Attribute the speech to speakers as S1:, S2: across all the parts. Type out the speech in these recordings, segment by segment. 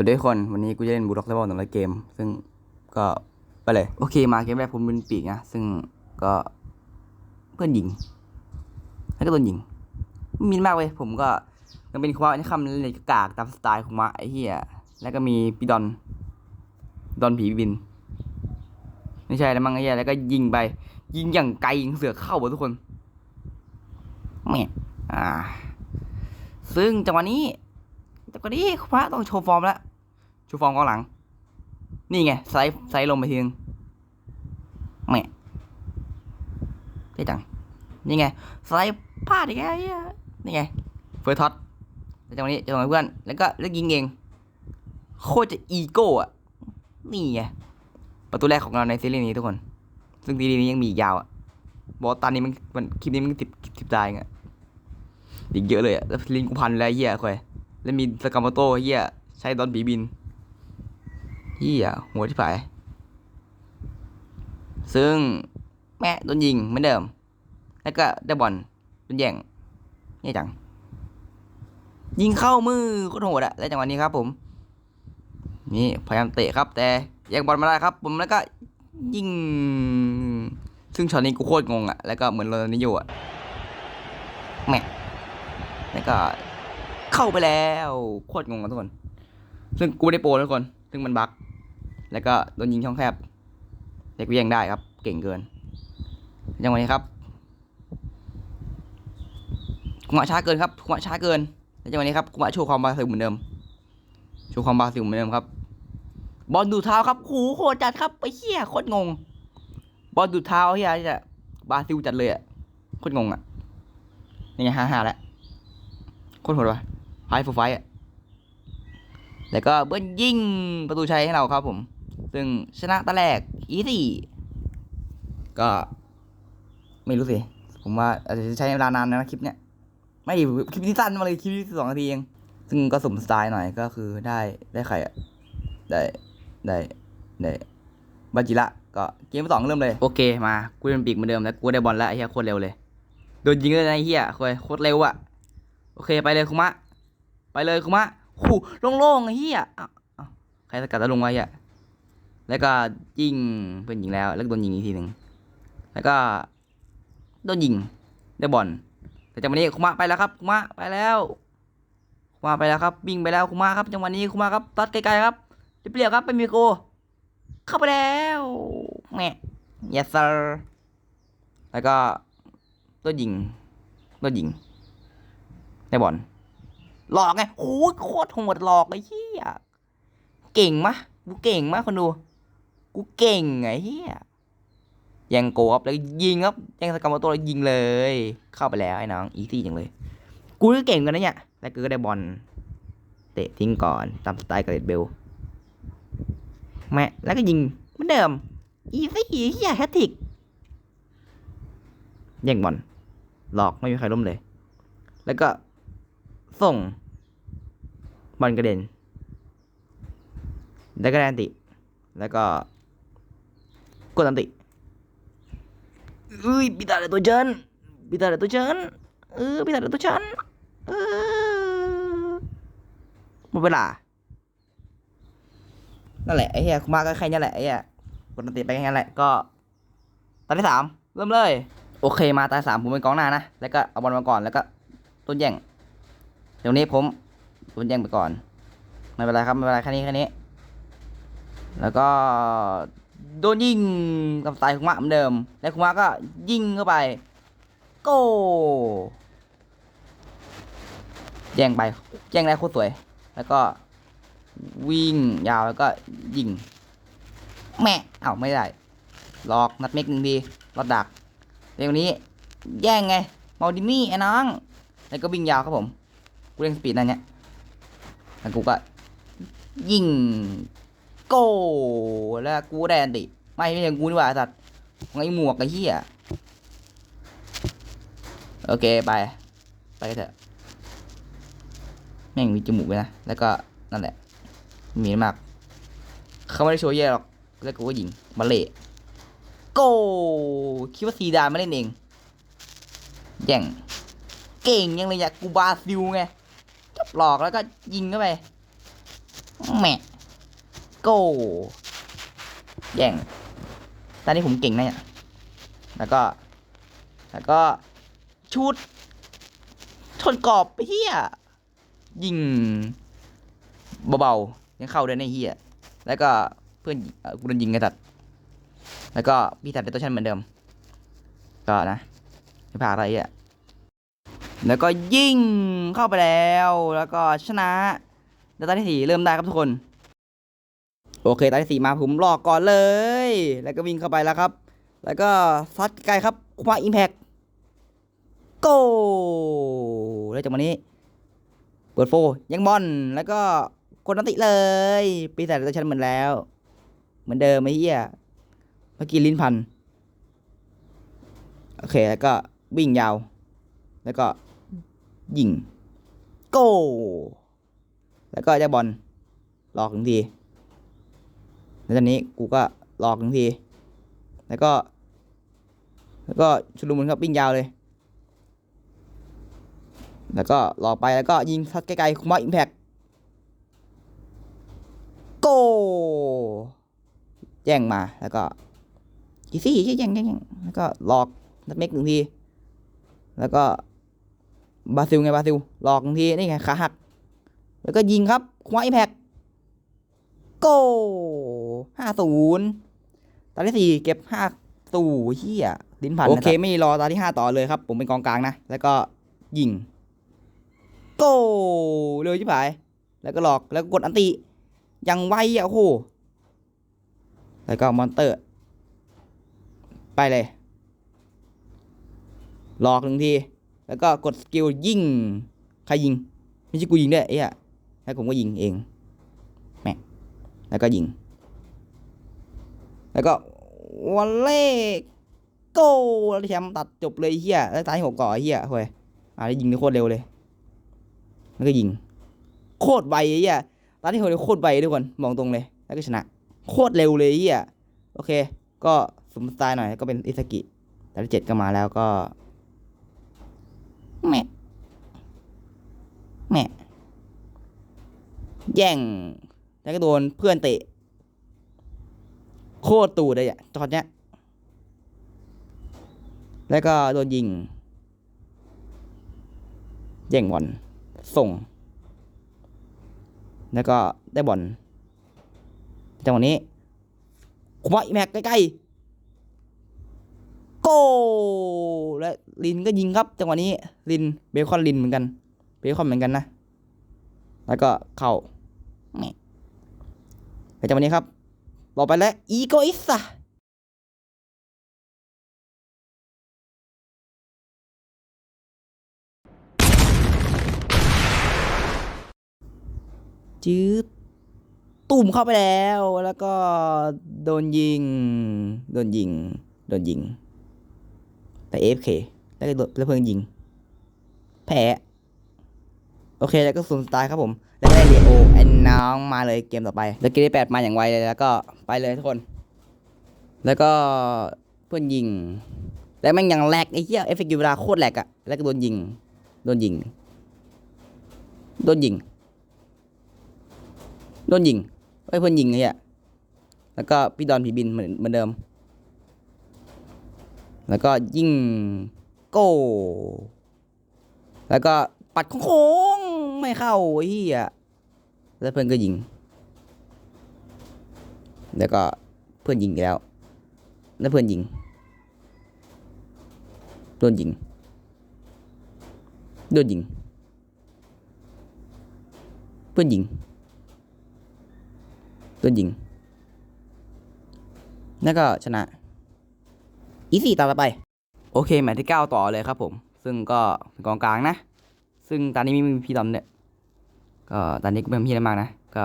S1: วัสดีทุกคนวันนี้กูจะเล่นบูล็อกเลเวลหนึ่งร้อยเกม ซึ่งก็ไปเลย โอเคมาเกมแรกผมเป็นปีกนะ ซึ่งก็เพื่อนยิง แล้วก็โดนยิง มินมากเว้ยผมก็ยังเป็นควาในคำเล่นในกากตามสไตล์ของมาไอ้เหี้ยแล้วก็มีพี่ดอน ดอนผีบิน ไม่ใช่แล้วมั้งไอ้เหี้ยแล้วก็ยิงไป ยิงอย่างไกลยิงเสือเข้าหมดทุกคนแหม่อ่า ซึ่งจังหวะนี้แต่ก็นี้พระต้องโชว์ฟอร์มแล้ว ชว์ฟอร์มกองหลัง นี่ไงไซส์ไซส์ลงไปทีนึงแหม่เท่จัง นี่ไงไลด์พลาดอีกแล้วนี่ไง เฟิร์สท็อตจังหวะนี้จะลงให้เพื่อน แล้วก็แล้วยิงเอง โคตรจะอีโก้อะนี่ไง ประตูแรกของเราในซีรีส์นี้ทุกคน ซึ่งซีรีส์นี้ยังมีอีกยาวอะบอกตอนนี้มันมันคลิปนี้มันสิบสิบตายไงอีกเยอะเลยอะแล้วลิงก์กูพันแล้วเหี้ยคอยแล้วมีสกามโตเฮียใช้ดอนบีบิน เฮียหัวที่ผาย ซึ่งแม่โดนยิงเหมือนเดิม แล้วก็ได้บอลโดนแย่งนี่จัง ยิงเข้ามือโคตรโหดอะแล้วจังหวะนี้ครับ ผม นี่พยายามเตะครับ แต่แย่งบอลมาได้ครับ ผมแล้วก็ยิง ซึ่งช็อตนี้กูโคตรงงอะแล้วก็เหมือนโรนัลดิโญ่อะแม่แล้วก็เข้าไปแล้ว โคตรงงกันทุกคน ซึ่งกูไม่ได้โปรทุกคน ซึ่งมันบั๊ก แล้วก็โดนยิงช่องแคบแต่กูแย่งได้ครับ เก่งเกินจังหวะนี้ครับกุมะช้าเกินครับกุมะช้าเกินแล้วจังหวะนี้ครับกุมะโชว์ความบาซิลเหมือนเดิมโชว์ความบาซิลเหมือนเดิมครับ บอลดูดเท้าครับโอ้โหโคตรจัดครับไปเฮียโคตรงง บอลดูดเท้าเฮียจะบาซิลจัดเลยอะโคตรงงอะนี่ไงฮ่าฮ่าแล้วโคตรโหดว่ะไฟฟูไฟอะแล้วก็เบิ้ลยิงประตูชัยให้เราครับผม ซึ่งชนะตะแรกอีสี่ก็ไม่รู้สิ ผมว่าอาจจะใช้เวลานานนะคลิปเนี้ย ไม่ดิคลิปที่สั้นมาเลยคลิปที่สองนาทีเอง ซึ่งก็สมสไตล์หน่อยก็คือได้ได้ใครอะได้ได้ได้บัจิระก็เกมสองเริ่มเลย โอเคมา กูเป็นปีกเหมือนเดิมแล้วกูได้บอลแล้วไอ้เหี้ยโคตรเร็วเลย โดนยิงเลยนะไอ้เหี้ยโคตรเร็วอะโอเคไปเลยคุมะ ไปเลยคุมะหูโล่งๆไอ้เหี้ยอ้าวใครสกัดตะลุงไว้อะ แล้วก็ยิงเพื่อนยิงแล้ว แล้วก็โดนยิงอีกทีหนึ่งแล้วก็โดนยิงได้บอลแต่จังหวะนี้คุมะไปแล้วครับคุมะไปแล้วคุมะไปแล้วครับวิ่งไปแล้วคุมะครับจังหวะนี้คุมะครับตัดไกลๆครับเปรียบๆครับเป็นมิโก เข้าไปแล้วแหม่ yes sir แล้วก็โดนยิงโดนยิงได้บอลหลอกไงโอ้โคตรโหดหลอกไอ้เหี้ยเก่งมะกูเก่งมะคนดู กูเก่งไอ้เหี้ยยังโกอัพแล้วยิงครับยังสกัมตัวแล้วยิงเลย เข้าไปแล้วไอ้น้องอีซี่จังเลย กูก็เก่งกันนะเนี่ยแล้วกูก็ได้บอลเตะทิ้งก่อนตามสไตล์กาเรตเบลแม่แล้วก็ยิงเหมือนเดิมอีซี่เฮียแฮตติกแย่งบอลหลอกไม่มีใครล้มเลย แล้วก็ส่งบอลกระเด็น แล้วก็แดนติ แล้วก็ กดอันติเอ้ยพิตาเดตัวเชิญพิตาเดตัวเชิญเออพิตาเดตัวเชิญเออหมดเวลา นั่นแหละไอ้เหี้ยคุมาก็แค่นี้แหละไอ้เหี้ยกดอันติไปแค่นี้แหละก็ตาที่สามเริ่มเลย โอเคมาตาสามผมเป็นกองหน้านะแล้วก็เอาบอลมาก่อนแล้วก็ต้นแย่งเดี๋ยวนี้ผมโดนแย่งไปก่อนไม่เป็นไรครับไม่เป็นไรแค่นี้แค่นี้แล้วก็ โดนยิงกับสายคุมะเหมือนเดิม แล้วคุมะก็ยิงเข้าไป โก้แย่งไปแย่งได้โคตรสวย แล้วก็วิ่งยาวแล้วก็ยิง แม่เอ้าไม่ได้หลอกนัดเมกหนึ่งทีรอดดักเดี๋ยวนี้ แย่งไงมาดินี่ไอ้น้อง แล้วก็วิ่งยาวครับผม กูเล่นสปีดนั่นเนี่ยแล้วกูก็ยิง โก้แล้วกูได้อันติไม่ไม่ใช่กูนี่หว่าสัตว์งไอ้หมวกไอ้เหี้ยโอเคไป ไปเถอะแม่งมีจมูกเลยนะ แล้วก็นั่นแหละ มีมาก เขาไม่ได้โชว์แย่หรอก แล้วกูก็ยิงมาเละโก้คิดว่าซีดานมาเล่นเองแย่งเก่งยังเลยอยากกูบาซิลไงจับหลอกแล้วก็ยิงเข้าไปแม่ โก้แย่งตอนนี้ผมเก่งนะเนี่ย แล้วก็ แล้วก็ชุดชนกรอบเฮียยิงเบาๆยังเข้าด้วยในเฮียแล้วก็เพื่อนกูโดนยิงไงตัด แล้วก็พี่ตัดเป็นตัวชันเหมือนเดิม ก็นะไม่ผ่าอะไรอะแล้วก็ยิงเข้าไปแล้ว แล้วก็ชนะแล้วตาที่สี่เริ่มได้ครับทุกคน โอเคตาสี่มาผมหลอกก่อนเลย แล้วก็วิ่งเข้าไปแล้วครับ แล้วก็ซัดไกลครับคว้าอิมแพคโกแล้วจากวันนี้ เปิดโฟยังบอลแล้วก็กดนันติเลย ปีศาจตัวฉันเหมือนแล้ว เหมือนเดิมไอ้เหี้ยเมื่อกี้ลิ้นพัน โอเคแล้วก็วิ่งยาว แล้วก็ยิงโกแล้วก็ได้บอลหลอกหนึ่งที แล้วตอนนี้กูก็หลอกหนึ่งที แล้วก็ แล้วก็ชุลมุนครับวิ่งยาวเลย แล้วก็หลอกไปแล้วก็ยิงซัดไกลๆคุมาอิมแพคโกแย่งมาแล้วก็อีซี่แย่งแย่งแย่งแล้วก็หลอกนัดเม็กหนึ่งที แล้วก็บาซิลไงบาซิลหลอกหนึ่งทีนี่ไงขาหัก แล้วก็ยิงครับคุมาอิมแพค โกห้าศูนย์ตาที่สี่เก็บห้าตู่เฮียลิ้นพันโอเค ไม่รอตาที่ห้าต่อเลยครับ ผมเป็นกองกลางนะ แล้วก็ยิง โกเร็วชิบหาย แล้วก็หลอกแล้วก็กดอันติยังไวอะโอ้โหแล้วก็มอนเตอร์ ไปเลย หลอกหนึ่งที แล้วก็กดสกิลยิง ใครยิง ไม่ใช่กูยิงด้วยไอ้อะให้ผมก็ยิงเองแม่ง แล้วก็ยิง แล้วก็วันเล่โกแล้วแชมป์ตัดจบเลยเฮียแล้วตายหกก่อเฮียเฮ้ยอ่าได้ยิงได้โคตรเร็วเลย แล้วก็ยิง โคตรไวเหี้ยตอนที่เขาโคตรไวทุกคนมองตรงเลย แล้วก็ชนะ โคตรเร็วเลยเหี้ยโอเค ก็สมสไตล์หน่อยก็เป็นอิสกิแต่ที่เจ็ดก็มาแล้วก็แม่แม่แย่ง แล้วก็โดนเพื่อนเตะ โคตรตูดเลยอะตอนเนี้ย แล้วก็โดนยิงแย่งบอลส่ง แล้วก็ได้บอลจังหวะนี้ควาอีแม็กใกล้ๆโกและลินก็ยิงครับจังหวะนี้ลินเบคอนลินเหมือนกัน เบคอนเหมือนกันนะ แล้วก็เข้า แต่จังหวะนี้ครับต่อไปแล้วอีโกอิสอะจืดตุ่มเข้าไปแล้ว แล้วก็โดนยิง โดนยิง โดนยิง แต่ AFK แล้วก็โดนแล้วเพิ่งยิง แพ้ โอเค แล้วก็ศูนย์สไตล์ครับผม ได้เรียโอแอนน้องมาเลยเกมต่อไป แล้วเกมที่แปดมาอย่างไวเลยแล้วก็ไปเลยทุกคน แล้วก็เพื่อนยิง แล้วแม่งยังแลกไอ้เหี้ยเอฟเฟกต์เวลาโคตรแลกอะแล้วก็โดนยิง โดนยิง โดนยิง โดนยิงเอ้ยเพื่อนยิงไอ้เหี้ยแล้วก็พี่ดอนผีบินเหมือนเหมือนเดิม แล้วก็ยิงโก้แล้วก็ปัดโค้งไม่เข้าไอ้เหี้ย แล้วเพื่อนก็ยิง แล้วก็เพื่อนยิงแล้ว แล้วเพื่อนยิงโดนยิงโดนยิง เพื่อนยิงโดนยิง แล้วก็ชนะ อีสี่ตาต่อไป โอเคแมตช์ที่เก้าต่อเลยครับผม ซึ่งก็เป็นกองกลางนะ ซึ่งตอนนี้ไม่มีพี่ดอมเนี่ย ก็ตอนนี้ก็ไม่มีพี่อะไรมากนะ ก็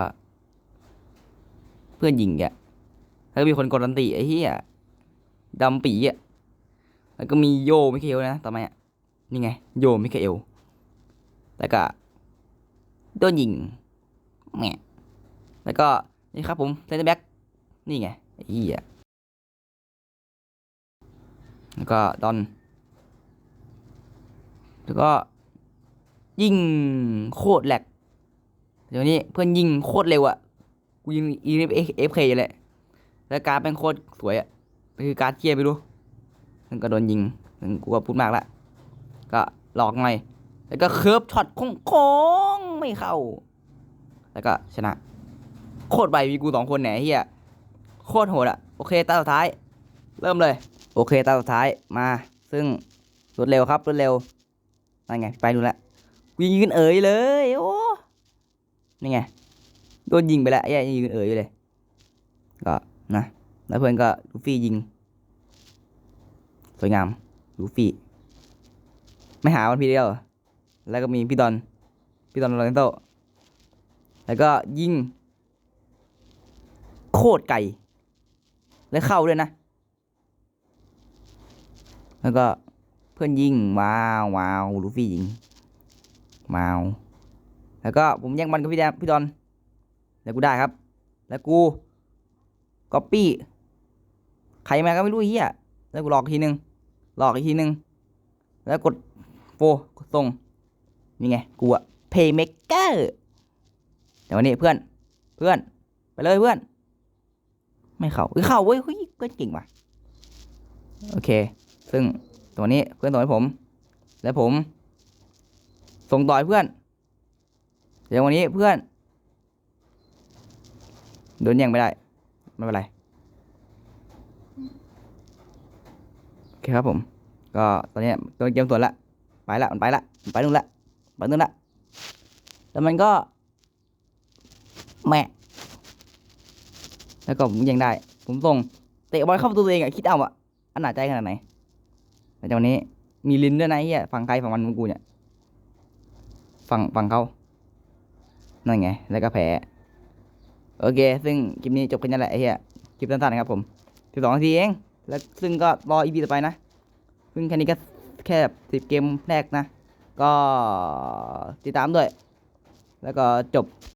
S1: เพื่อนยิงแกแล้วก็มีคนกดดันตีไอ้เหี้ยดำปีอะแล้วก็มีโยมิเคเอลนะต่อมาอะนี่ไง โยมิเคเอลแล้วก็โดนยิงแหมแล้วก็นี่ครับผมเซนเตอร์แบ็กนี่ไงไอ้เหี้ยแล้วก็ดอนแล้วก็ยิงโคตรแหลก ดี๋ยวนี้เพื่อนยิงโคตรเร็วอะกูยิงอีเอฟเคเลยแล้วการดเป็นโคตรสวยอะคือการดเกียไปดูมันก็โดนยิงถึงกูก็พูดมากละก็หลอกหน่อยแล้วก็เคิร์ฟช็อตโค้งๆไม่เข้า แล้วก็ชนะ โคตรไวมีกูสองคนแหนเฮียโคตรโหดอะโอเคตาสุดท้าย เริ่มเลย โอเคตาสุดท้ายมา ซึ่งรวดเร็วครับรวดเร็วนั่นไง ไปดูละกูยิงกันเอ๋ยเลย โอ้ นี่ไง โดนยิงไปแล้วไอ้ยยิงกันเอ๋ยอยู่เลย ก็นะ แล้วเพื่อนก็ลูฟี่ยิง สวยงาม ลูฟี่ ไม่หาวันพี่เดียว แล้วก็มีพี่ดอน พี่ดอนโรนัลโตแล้วก็ยิง โคตรไก่ แล้วเข้าด้วยนะ แล้วก็เพื่อนยิงว้าวว้าวลูฟี่ยิงว้าว แล้วก็ผมแย่งบอลกับพี่แดงพี่ดอนแล้วกูได้ครับ แล้วกูก๊อปปี้ใครมาก็ไม่รู้เฮียแล้วกูหลอกอีกทีนึงหลอกอีกทีนึงแล้วกดโฟกดส่งนี่ไงกูอะเพย์เมกเกอร์แต่วันนี้เพื่อนเพื่อนไปเลยเพื่อน ไม่เข้าเอ้ยเข้าเว้ยเฮ้ยเพื่อนเก่งว่ะโอเค ซึ่งตัวนี้เพื่อนส่งให้ผม แล้วผม ส่งต่อให้เพื่อน เดี๋ยววันนี้เพื่อนโดนแย่งไม่ได้ ไม่เป็นไรโอเคครับผม ก็ตอนนี้โดนเกมสวนละไปละมันไปละมันไปนู่นละไปนู่นละแล้วมันก็แม่แล้วก็ผมยังได้ ผมส่งเตะบอลเข้าประตูตัวเองอะคิดเอาอะอันหนาใจขนาดไหนแต่จากวันนี้มีลิ้นด้วยนะเฮียฝั่งใครฝั่งมันของกูเนี่ยฝั่งฝั่งเขา นั่นไง แล้วก็แพ้โอเค ซึ่งคลิปนี้จบแค่นี้แหละไอ้เหี้ยคลิปสั้นๆนะครับผมสิบสองนาทีเอง แล้วซึ่งก็รออีพีต่อไปนะ ซึ่งแค่นี้ก็แค่สิบเกมแรกนะ ก็ติดตามด้วย แล้วก็จบ